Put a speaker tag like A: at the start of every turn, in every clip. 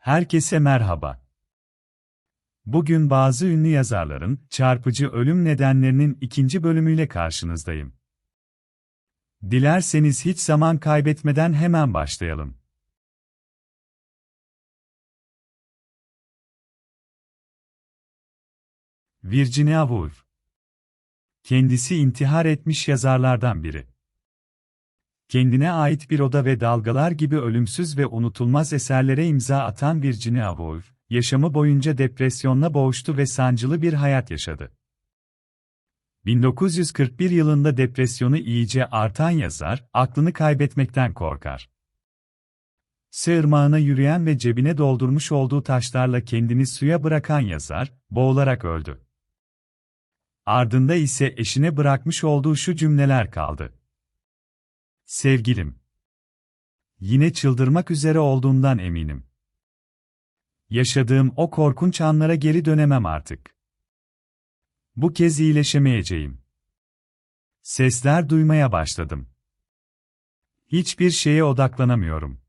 A: Herkese merhaba. Bugün bazı ünlü yazarların çarpıcı ölüm nedenlerinin ikinci bölümüyle karşınızdayım. Dilerseniz hiç zaman kaybetmeden hemen başlayalım. Virginia Woolf Kendisi intihar etmiş yazarlardan biri. Kendine ait bir oda ve dalgalar gibi ölümsüz ve unutulmaz eserlere imza atan Virginia Woolf, yaşamı boyunca depresyonla boğuştu ve sancılı bir hayat yaşadı. 1941 yılında depresyonu iyice artan yazar, aklını kaybetmekten korkar. Sığırmağına yürüyen ve cebine doldurmuş olduğu taşlarla kendini suya bırakan yazar, boğularak öldü. Ardında ise eşine bırakmış olduğu şu cümleler kaldı. Sevgilim. Yine çıldırmak üzere olduğundan eminim. Yaşadığım o korkunç anlara geri dönemem artık. Bu kez iyileşemeyeceğim. Sesler duymaya başladım. Hiçbir şeye odaklanamıyorum.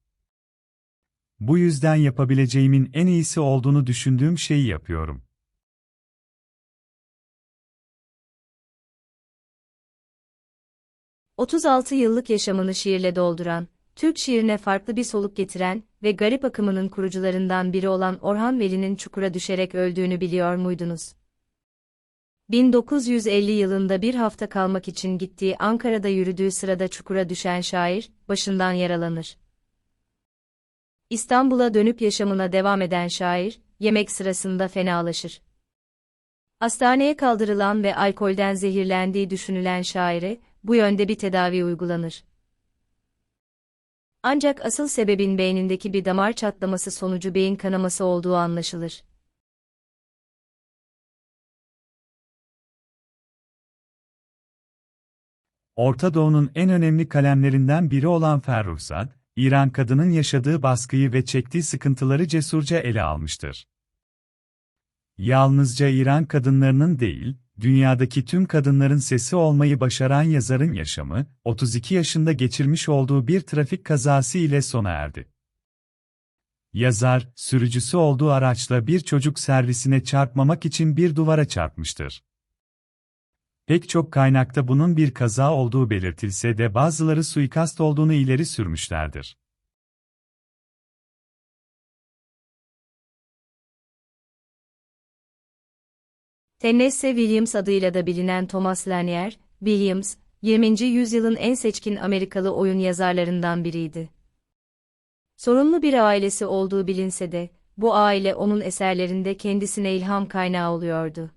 A: Bu yüzden yapabileceğimin en iyisi olduğunu düşündüğüm şeyi yapıyorum.
B: 36 yıllık yaşamını şiirle dolduran, Türk şiirine farklı bir soluk getiren ve garip akımının kurucularından biri olan Orhan Veli'nin çukura düşerek öldüğünü biliyor muydunuz? 1950 yılında bir hafta kalmak için gittiği Ankara'da yürüdüğü sırada çukura düşen şair, başından yaralanır. İstanbul'a dönüp yaşamına devam eden şair, yemek sırasında fenalaşır. Hastaneye kaldırılan ve alkolden zehirlendiği düşünülen şaire, bu yönde bir tedavi uygulanır. Ancak asıl sebebin beynindeki bir damar çatlaması sonucu beyin kanaması olduğu anlaşılır.
A: Orta Doğu'nun en önemli kalemlerinden biri olan Ferruhzad, İran kadının yaşadığı baskıyı ve çektiği sıkıntıları cesurca ele almıştır. Yalnızca İran kadınlarının değil, dünyadaki tüm kadınların sesi olmayı başaran yazarın yaşamı, 32 yaşında geçirmiş olduğu bir trafik kazası ile sona erdi. Yazar, sürücüsü olduğu araçla bir çocuk servisine çarpmamak için bir duvara çarpmıştır. Pek çok kaynakta bunun bir kaza olduğu belirtilse de bazıları suikast olduğunu ileri sürmüşlerdir.
B: Tennessee Williams adıyla da bilinen Thomas Lanier, Williams, 20. yüzyılın en seçkin Amerikalı oyun yazarlarından biriydi. Sorunlu bir ailesi olduğu bilinse de, bu aile onun eserlerinde kendisine ilham kaynağı oluyordu.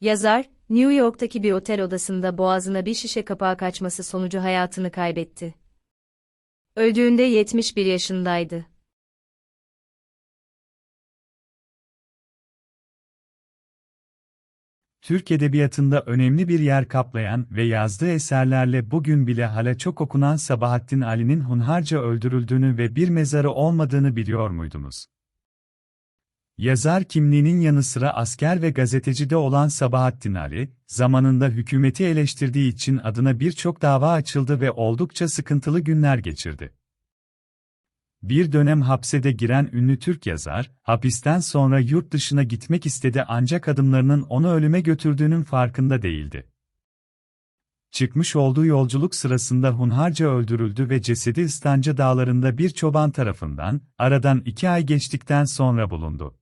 B: Yazar, New York'taki bir otel odasında boğazına bir şişe kapağı kaçması sonucu hayatını kaybetti. Öldüğünde 71 yaşındaydı.
A: Türk Edebiyatı'nda önemli bir yer kaplayan ve yazdığı eserlerle bugün bile hala çok okunan Sabahattin Ali'nin hunharca öldürüldüğünü ve bir mezarı olmadığını biliyor muydunuz? Yazar kimliğinin yanı sıra asker ve gazeteci de olan Sabahattin Ali, zamanında hükümeti eleştirdiği için adına birçok dava açıldı ve oldukça sıkıntılı günler geçirdi. Bir dönem hapse de giren ünlü Türk yazar, hapisten sonra yurt dışına gitmek istedi ancak adımlarının onu ölüme götürdüğünün farkında değildi. Çıkmış olduğu yolculuk sırasında hunharca öldürüldü ve cesedi İstanca dağlarında bir çoban tarafından, aradan iki ay geçtikten sonra bulundu.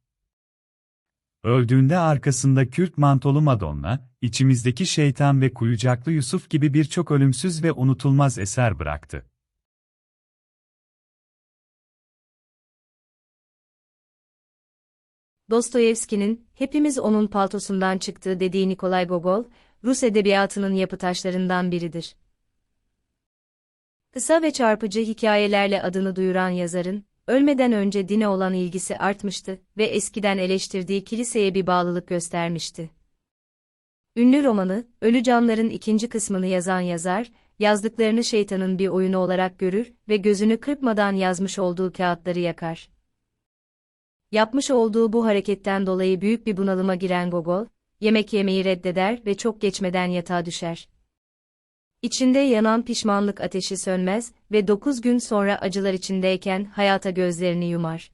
A: Öldüğünde arkasında Kürt mantolu Madonna, içimizdeki şeytan ve kuyucaklı Yusuf gibi birçok ölümsüz ve unutulmaz eser bıraktı.
B: Dostoyevski'nin, hepimiz onun paltosundan çıktığı dediği Nikolay Gogol, Rus edebiyatının yapı taşlarından biridir. Kısa ve çarpıcı hikayelerle adını duyuran yazarın, ölmeden önce dine olan ilgisi artmıştı ve eskiden eleştirdiği kiliseye bir bağlılık göstermişti. Ünlü romanı, Ölü Canlar'ın ikinci kısmını yazan yazar, yazdıklarını şeytanın bir oyunu olarak görür ve gözünü kırpmadan yazmış olduğu kağıtları yakar. Yapmış olduğu bu hareketten dolayı büyük bir bunalıma giren Gogol, yemek yemeyi reddeder ve çok geçmeden yatağa düşer. İçinde yanan pişmanlık ateşi sönmez ve dokuz gün sonra acılar içindeyken hayata gözlerini yumar.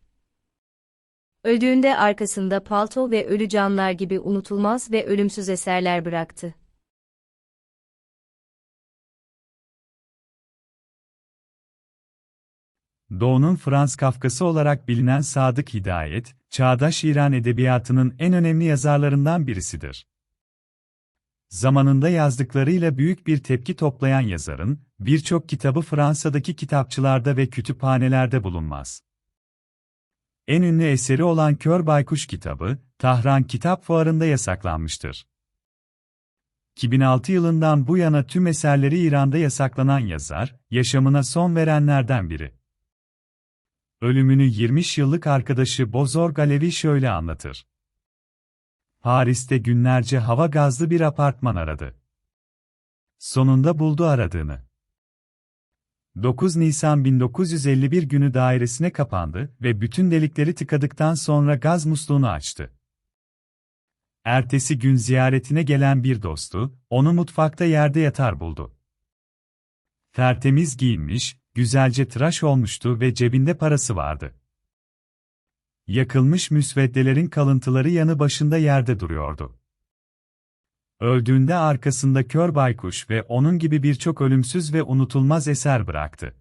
B: Öldüğünde arkasında palto ve ölü canlar gibi unutulmaz ve ölümsüz eserler bıraktı.
A: Doğu'nun Frans Kafkası olarak bilinen Sadık Hidayet, çağdaş İran edebiyatının en önemli yazarlarından birisidir. Zamanında yazdıklarıyla büyük bir tepki toplayan yazarın, birçok kitabı Fransa'daki kitapçılarda ve kütüphanelerde bulunmaz. En ünlü eseri olan Kör Baykuş kitabı, Tahran Kitap Fuarı'nda yasaklanmıştır. 2006 yılından bu yana tüm eserleri İran'da yasaklanan yazar, yaşamına son verenlerden biri. Ölümünü 20 yıllık arkadaşı Bozor Galevi şöyle anlatır. Paris'te günlerce hava gazlı bir apartman aradı. Sonunda buldu aradığını. 9 Nisan 1951 günü dairesine kapandı ve bütün delikleri tıkadıktan sonra gaz musluğunu açtı. Ertesi gün ziyaretine gelen bir dostu, onu mutfakta yerde yatar buldu. Tertemiz giyinmiş, güzelce tıraş olmuştu ve cebinde parası vardı. Yakılmış müsveddelerin kalıntıları yanı başında yerde duruyordu. Öldüğünde arkasında kör baykuş ve onun gibi birçok ölümsüz ve unutulmaz eser bıraktı.